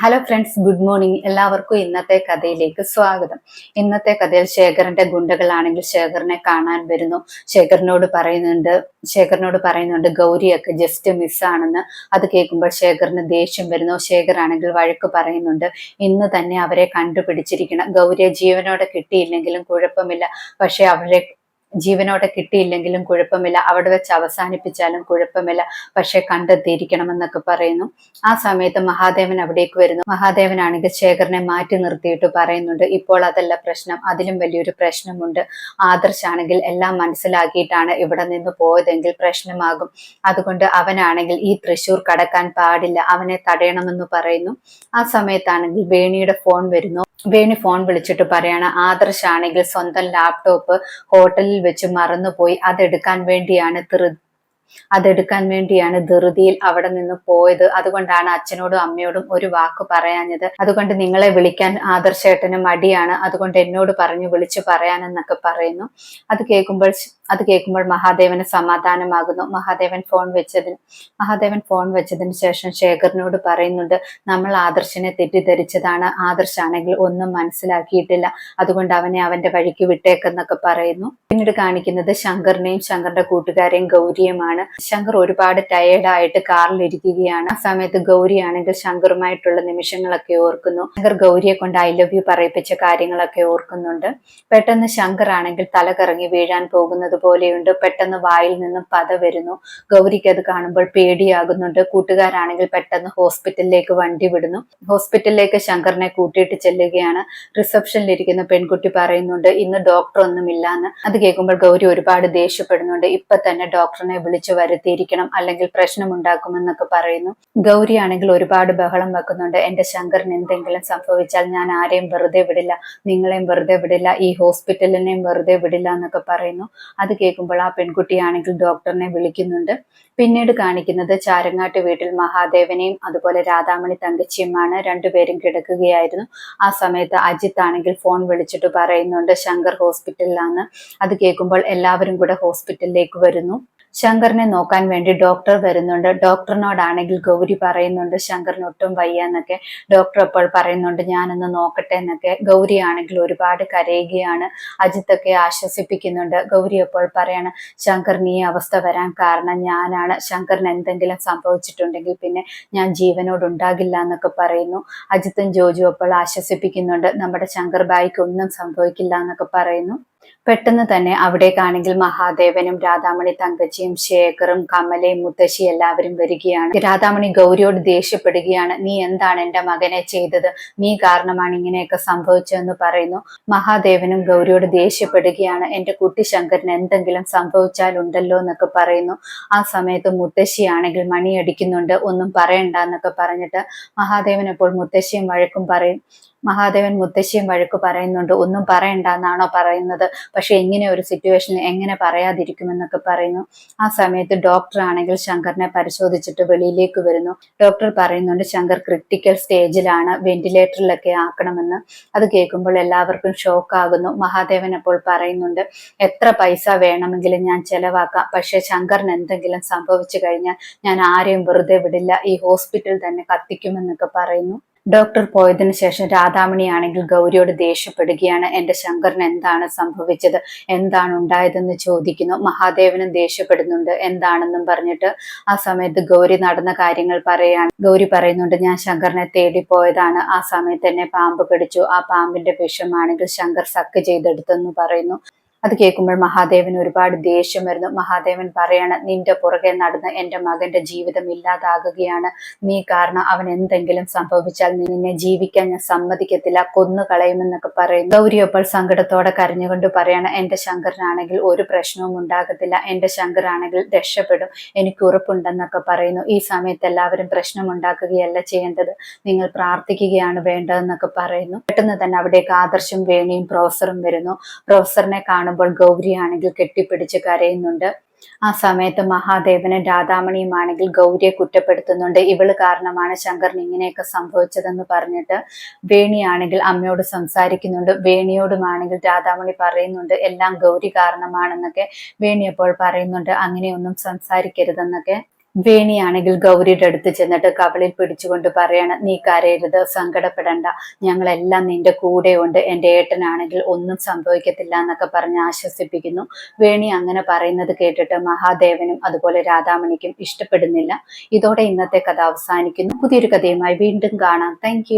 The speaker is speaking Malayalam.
ഹലോ ഫ്രണ്ട്സ് ഗുഡ് മോർണിംഗ് എല്ലാവർക്കും ഇന്നത്തെ കഥയിലേക്ക് സ്വാഗതം. ഇന്നത്തെ കഥയിൽ ശേഖരന്റെ ഗുണ്ടകളാണെങ്കിൽ ശേഖരനെ കാണാൻ വരുന്നു. ശേഖരനോട് പറയുന്നുണ്ട് ശേഖരനോട് പറയുന്നുണ്ട് ഗൗരിയൊക്കെ ജസ്റ്റ് മിസ്സാണെന്ന് അത് കേൾക്കുമ്പോൾ ശേഖറിന് ദേഷ്യം വരുന്നു. ശേഖർ ആണെങ്കിൽ വഴക്ക് പറയുന്നുണ്ട് ഇന്ന് തന്നെ അവരെ കണ്ടുപിടിച്ചിരിക്കണം. ഗൗരിയെ ജീവനോടെ കിട്ടിയില്ലെങ്കിലും കുഴപ്പമില്ല. പക്ഷെ അവരെ ജീവനോടെ കിട്ടിയില്ലെങ്കിലും കുഴപ്പമില്ല. അവിടെ വെച്ച് അവസാനിപ്പിച്ചാലും കുഴപ്പമില്ല. പക്ഷെ കണ്ടെത്തിയിരിക്കണമെന്നൊക്കെ പറയുന്നു. ആ സമയത്ത് മഹാദേവൻ അവിടേക്ക് വരുന്നു. മഹാദേവനാണെങ്കിൽ ശേഖരനെ മാറ്റി നിർത്തിയിട്ട് പറയുന്നുണ്ട്. ഇപ്പോൾ അതല്ല പ്രശ്നം. അതിലും വലിയൊരു പ്രശ്നമുണ്ട്. ആദർശാണെങ്കിൽ എല്ലാം മനസ്സിലാക്കിയിട്ടാണ് ഇവിടെ നിന്ന് പോയതെങ്കിൽ പ്രശ്നമാകും. അതുകൊണ്ട് അവനാണെങ്കിൽ ഈ തൃശൂർ കടക്കാൻ പാടില്ല. അവനെ തടയണമെന്ന് പറയുന്നു. ആ സമയത്താണെങ്കിൽ വേണിയുടെ ഫോൺ വരുന്നു. വേണി ഫോൺ വിളിച്ചിട്ട് പറയാണ് ആദർശാണെങ്കിൽ സ്വന്തം ലാപ്ടോപ്പ് ഹോട്ടലിൽ വെച്ച് മറന്നുപോയി അതെടുക്കാൻ വേണ്ടിയാണ് ധൃ അതെടുക്കാൻ വേണ്ടിയാണ് ധൃതിയിൽ അവിടെ നിന്ന് പോയത്. അതുകൊണ്ടാണ് അച്ഛനോടും അമ്മയോടും ഒരു വാക്ക് പറയാഞ്ഞത്. അതുകൊണ്ട് നിങ്ങളെ വിളിക്കാൻ ആദർശേട്ടന് മടിയാണ്. അതുകൊണ്ട് എന്നോട് പറഞ്ഞു വിളിച്ചു പറയാനെന്നൊക്കെ പറയുന്നു. അത് കേൾക്കുമ്പോൾ അത് കേൾക്കുമ്പോൾ മഹാദേവന് സമാധാനമാകുന്നു. മഹാദേവൻ ഫോൺ വെച്ചതിന് മഹാദേവൻ ഫോൺ വെച്ചതിന് ശേഷം ശേഖറിനോട് പറയുന്നുണ്ട് നമ്മൾ ആദർശനെ തെറ്റിദ്ധരിച്ചതാണ്. ആദർശാണെങ്കിൽ ഒന്നും മനസ്സിലാക്കിയിട്ടില്ല. അതുകൊണ്ട് അവനെ അവന്റെ വഴിക്ക് വിട്ടേക്കെന്നൊക്കെ പറയുന്നു. പിന്നീട് കാണിക്കുന്നത് ശങ്കറിനെയും ശങ്കറിന്റെ കൂട്ടുകാരെയും ഗൗരിയുമാണ്. ശങ്കർ ഒരുപാട് ടയേർഡായിട്ട് കാറിൽ ഇരിക്കുകയാണ്. ആ സമയത്ത് ഗൗരിയാണെങ്കിൽ ശങ്കറുമായിട്ടുള്ള നിമിഷങ്ങളൊക്കെ ഓർക്കുന്നു. ശങ്കർ ഗൗരിയെ കൊണ്ട് ഐ ലവ് യു പറയിപ്പിച്ച കാര്യങ്ങളൊക്കെ ഓർക്കുന്നുണ്ട്. പെട്ടെന്ന് ശങ്കർ ആണെങ്കിൽ തല കറങ്ങി വീഴാൻ പോകുന്നത് പോലെയുണ്ട്. പെട്ടെന്ന് വായിൽ നിന്നും പത വരുന്നു. ഗൗരിക്ക് അത് കാണുമ്പോൾ പേടിയാകുന്നുണ്ട്. കൂട്ടുകാരാണെങ്കിൽ പെട്ടെന്ന് ഹോസ്പിറ്റലിലേക്ക് വണ്ടി വിടുന്നു. ഹോസ്പിറ്റലിലേക്ക് ശങ്കറിനെ കൂട്ടിയിട്ട് ചെല്ലുകയാണ്. റിസപ്ഷനിൽ ഇരിക്കുന്ന പെൺകുട്ടി പറയുന്നുണ്ട് ഇന്ന് ഡോക്ടർ ഒന്നുമില്ല എന്ന് അത് കേൾക്കുമ്പോൾ ഗൗരി ഒരുപാട് ദേഷ്യപ്പെടുന്നുണ്ട്. ഇപ്പൊ തന്നെ ഡോക്ടറിനെ വിളിച്ചു വരുത്തിയിരിക്കണം അല്ലെങ്കിൽ പ്രശ്നമുണ്ടാക്കുമെന്നൊക്കെ പറയുന്നു. ഗൗരിയാണെങ്കിൽ ഒരുപാട് ബഹളം വെക്കുന്നുണ്ട്. എന്റെ ശങ്കറിന് എന്തെങ്കിലും സംഭവിച്ചാൽ ഞാൻ ആരെയും വെറുതെ വിടില്ല. നിങ്ങളെയും വെറുതെ വിടില്ല. ഈ ഹോസ്പിറ്റലിനെയും വെറുതെ വിടില്ല എന്നൊക്കെ പറയുന്നു. അത് കേൾക്കുമ്പോൾ ആ പെൺകുട്ടിയാണെങ്കിൽ ഡോക്ടറിനെ വിളിക്കുന്നുണ്ട്. പിന്നീട് കാണിക്കുന്നത് ചാരങ്ങാട്ട് വീട്ടിൽ മഹാദേവനെയും അതുപോലെ രാധാമണി തങ്കച്ചിയുമാണ്. രണ്ടുപേരും കിടക്കുകയായിരുന്നു. ആ സമയത്ത് അജിത്ത് ആണെങ്കിൽ ഫോൺ വിളിച്ചിട്ട് പറയുന്നുണ്ട് ശങ്കർ ഹോസ്പിറ്റലിലാണ് അത് കേൾക്കുമ്പോൾ എല്ലാവരും കൂടെ ഹോസ്പിറ്റലിലേക്ക് വരുന്നു. ശങ്കറിനെ നോക്കാൻ വേണ്ടി ഡോക്ടർ വരുന്നുണ്ട്. ഡോക്ടറിനോടാണെങ്കിൽ ഗൗരി പറയുന്നുണ്ട് ശങ്കറിന് ഒട്ടും വയ്യ എന്നൊക്കെ ഡോക്ടർ അപ്പോൾ പറയുന്നുണ്ട് ഞാനൊന്ന് നോക്കട്ടെ എന്നൊക്കെ. ഗൗരി ആണെങ്കിൽ ഒരുപാട് കരയുകയാണ്. അജിത്തൊക്കെ ആശ്വസിപ്പിക്കുന്നുണ്ട്. ഗൗരി അപ്പോൾ പറയാണ് ശങ്കറിന് ഈ അവസ്ഥ വരാൻ കാരണം ഞാനാണ്. ശങ്കറിന് എന്തെങ്കിലും സംഭവിച്ചിട്ടുണ്ടെങ്കിൽ പിന്നെ ഞാൻ ജീവനോട് ഉണ്ടാകില്ല എന്നൊക്കെ പറയുന്നു. അജിത്തും ജോജു അപ്പോൾ ആശ്വസിപ്പിക്കുന്നുണ്ട് നമ്മുടെ ശങ്കർ ബായിക്ക് ഒന്നും സംഭവിക്കില്ല എന്നൊക്കെ പറയുന്നു. പെട്ടെന്ന് തന്നെ അവിടേക്കാണെങ്കിൽ മഹാദേവനും രാധാമണി തങ്കച്ചിയും ശേഖറും കമലയും മുത്തശ്ശി എല്ലാവരും വരികയാണ്. രാധാമണി ഗൗരിയോട് ദേഷ്യപ്പെടുകയാണ് നീ എന്താണ് എന്റെ മകനെ ചെയ്തത്? നീ കാരണമാണ് ഇങ്ങനെയൊക്കെ സംഭവിച്ചതെന്ന് പറയുന്നു. മഹാദേവനും ഗൗരിയോട് ദേഷ്യപ്പെടുകയാണ് എന്റെ കുട്ടി ശങ്കരന് എന്തെങ്കിലും സംഭവിച്ചാൽ ഉണ്ടല്ലോ എന്നൊക്കെ പറയുന്നു. ആ സമയത്ത് മുത്തശ്ശിയാണെങ്കിൽ മണിയടിക്കുന്നുണ്ട് ഒന്നും പറയണ്ട എന്നൊക്കെ പറഞ്ഞിട്ട് മഹാദേവൻ എപ്പോൾ മുത്തശ്ശിയും വഴക്കും പറയും മഹാദേവൻ മുത്തശ്ശിയും വഴക്ക് പറയുന്നുണ്ട്. ഒന്നും പറയണ്ട എന്നാണോ പറയുന്നത്? പക്ഷെ എങ്ങനെ ഒരു സിറ്റുവേഷനിൽ എങ്ങനെ പറയാതിരിക്കുമെന്നൊക്കെ പറയുന്നു. ആ സമയത്ത് ഡോക്ടർ ആണെങ്കിൽ ശങ്കറിനെ പരിശോധിച്ചിട്ട് വെളിയിലേക്ക് വരുന്നു. ഡോക്ടർ പറയുന്നുണ്ട് ശങ്കർ ക്രിട്ടിക്കൽ സ്റ്റേജിലാണ് വെന്റിലേറ്ററിലൊക്കെ ആക്കണമെന്ന്. അത് കേൾക്കുമ്പോൾ എല്ലാവർക്കും ഷോക്ക് ആകുന്നു. മഹാദേവൻ അപ്പോൾ പറയുന്നുണ്ട് എത്ര പൈസ വേണമെങ്കിലും ഞാൻ ചെലവാക്കാം. പക്ഷെ ശങ്കറിന് എന്തെങ്കിലും സംഭവിച്ചു കഴിഞ്ഞാൽ ഞാൻ ആരെയും വെറുതെ വിടില്ല. ഈ ഹോസ്പിറ്റൽ തന്നെ കത്തിക്കുമെന്നൊക്കെ പറയുന്നു. ഡോക്ടർ പോയതിനു ശേഷം രാധാമണിയാണെങ്കിൽ ഗൗരിയോട് ദേഷ്യപ്പെടുകയാണ്. എന്റെ ശങ്കറിന് എന്താണ് സംഭവിച്ചത്? എന്താണ് ഉണ്ടായതെന്ന് ചോദിക്കുന്നു. മഹാദേവനും ദേഷ്യപ്പെടുന്നുണ്ട്. എന്താണെന്നും പറഞ്ഞിട്ട് ആ സമയത്ത് ഗൗരി നടന്ന കാര്യങ്ങൾ പറയാണ്. ഗൗരി പറയുന്നുണ്ട് ഞാൻ ശങ്കറിനെ തേടി പോയതാണ്. ആ സമയത്ത് എന്നെ പാമ്പ് കടിച്ചു ആ പാമ്പിന്റെ വിഷമാണെങ്കിൽ ശങ്കർ സക്ക് ചെയ്തെടുത്തെന്ന് പറയുന്നു. അത് കേൾക്കുമ്പോൾ മഹാദേവൻ ഒരുപാട് ദേഷ്യം വരുന്നു. മഹാദേവൻ പറയാണ് നിന്റെ പുറകെ നടന്ന് എന്റെ മകന്റെ ജീവിതം ഇല്ലാതാകുകയാണ്. നീ കാരണം അവൻ എന്തെങ്കിലും സംഭവിച്ചാൽ നിന്നെ ജീവിക്കാൻ ഞാൻ സമ്മതിക്കത്തില്ല. കൊന്നു കളയുമെന്നൊക്കെ പറയുന്നു. ഗൗരി സങ്കടത്തോടെ കരഞ്ഞുകൊണ്ട് പറയാണ് എന്റെ ശങ്കരനാണെങ്കിൽ ഒരു പ്രശ്നവും ഉണ്ടാകത്തില്ല. എന്റെ ശങ്കരാണെങ്കിൽ രക്ഷപ്പെടും. എനിക്ക് ഉറപ്പുണ്ടെന്നൊക്കെ പറയുന്നു. ഈ സമയത്ത് എല്ലാവരും പ്രശ്നം ഉണ്ടാക്കുകയല്ല ചെയ്യേണ്ടത്. നിങ്ങൾ പ്രാർത്ഥിക്കുകയാണ് വേണ്ടതെന്നൊക്കെ പറയുന്നു. പെട്ടെന്ന് തന്നെ അവിടേക്ക് ആദർശം വേണിയും പ്രൊഫസറും വരുന്നു. പ്രൊഫസറിനെ കാണുമ്പോൾ ഗൗരി ആണെങ്കിൽ കെട്ടിപ്പിടിച്ച് കരയുന്നുണ്ട്. ആ സമയത്ത് മഹാദേവനും രാധാമണിയുമാണെങ്കിൽ ഗൗരിയെ കുറ്റപ്പെടുത്തുന്നുണ്ട്. ഇവൾ കാരണമാണ് ശങ്കറിന് ഇങ്ങനെയൊക്കെ സംഭവിച്ചതെന്ന് പറഞ്ഞിട്ട് വേണിയാണെങ്കിൽ അമ്മയോട് സംസാരിക്കുന്നുണ്ട്. വേണിയോടുമാണെങ്കിൽ രാധാമണി പറയുന്നുണ്ട് എല്ലാം ഗൗരി കാരണമാണെന്നൊക്കെ വേണി അപ്പോൾ പറയുന്നുണ്ട്. അങ്ങനെയൊന്നും സംസാരിക്കരുതെന്നൊക്കെ. വേണിയാണെങ്കിൽ ഗൗരിയുടെ അടുത്ത് ചെന്നിട്ട് കവളിൽ പിടിച്ചുകൊണ്ട് പറയാണ് നീ കരയരുത് സങ്കടപ്പെടണ്ട. ഞങ്ങളെല്ലാം നിന്റെ കൂടെയുണ്ട്. എന്റെ ഏട്ടനാണെങ്കിൽ ഒന്നും സംഭവിക്കത്തില്ല എന്നൊക്കെ പറഞ്ഞ് ആശ്വസിപ്പിക്കുന്നു. വേണി അങ്ങനെ പറയുന്നത് കേട്ടിട്ട് മഹാദേവനും അതുപോലെ രാധാമണിക്കും ഇഷ്ടപ്പെടുന്നില്ല. ഇതോടെ ഇന്നത്തെ കഥ അവസാനിക്കുന്നു. പുതിയൊരു കഥയുമായി വീണ്ടും കാണാം. താങ്ക്